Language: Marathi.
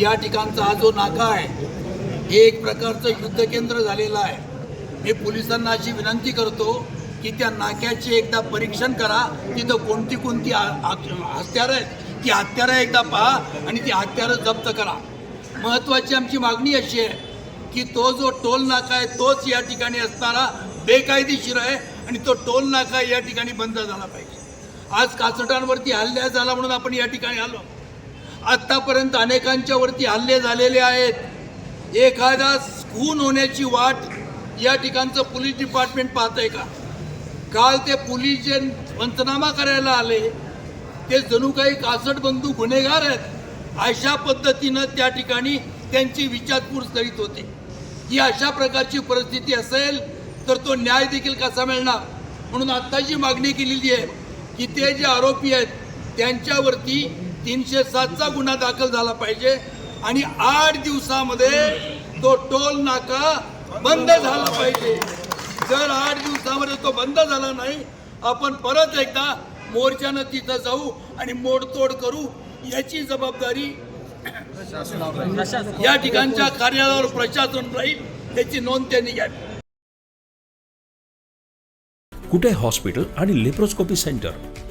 या ठिकाणचा हा जो नाका आहे हे एक प्रकारचं युद्ध केंद्र झालेलं आहे. मी पोलिसांना अशी विनंती करतो की त्या नाक्याचे एकदा परीक्षण करा. तिथं कोणती कोणती हत्यारं आहेत ती हत्यारं एकदा पहा आणि ती हत्यारं जप्त करा. महत्त्वाची आमची मागणी अशी आहे की तो जो टोल नाका आहे तोच या ठिकाणी असणारा बेकायदेशीर आहे आणि तो टोल नाका या ठिकाणी बंद झाला पाहिजे. आज कासटांवरती हल्ल्या झाला म्हणून आपण या ठिकाणी आलो. आत्तापर्यंत अनेकांच्या वरती हल्ले झालेले आहेत. एखादा खून होण्याची वाट या ठिकाणचं पोलीस डिपार्टमेंट पाहतंय का? काल ते पोलीस जे पंचनामा करायला आले ते जणू काही कासट बंधू गुन्हेगार आहेत अशा पद्धतीनं त्या ठिकाणी त्यांची विचारपूस करीत होते. ही अशा प्रकारची परिस्थिती असेल तर तो न्याय देखील कसा मिळणार? म्हणून आत्ताची मागणी केलेली आहे की ते जे आरोपी आहेत त्यांच्यावरती तीनशे सातचा गुन्हा दाखल झाला पाहिजे आणि आठ दिवसामध्ये तो टोल नाका बंद झाला पाहिजे. जर आठ दिवसामध्ये तो बंद झाला नाही आपण परत एकदा मोर्चानं तिथं जाऊ आणि मोडतोड करू याची जबाबदारी या ठिकाणच्या कार्यालयावर प्रशासन राहील याची नोंद त्यांनी घ्यावी. कुठे हॉस्पिटल आणि लेप्रोस्कोपी सेंटर?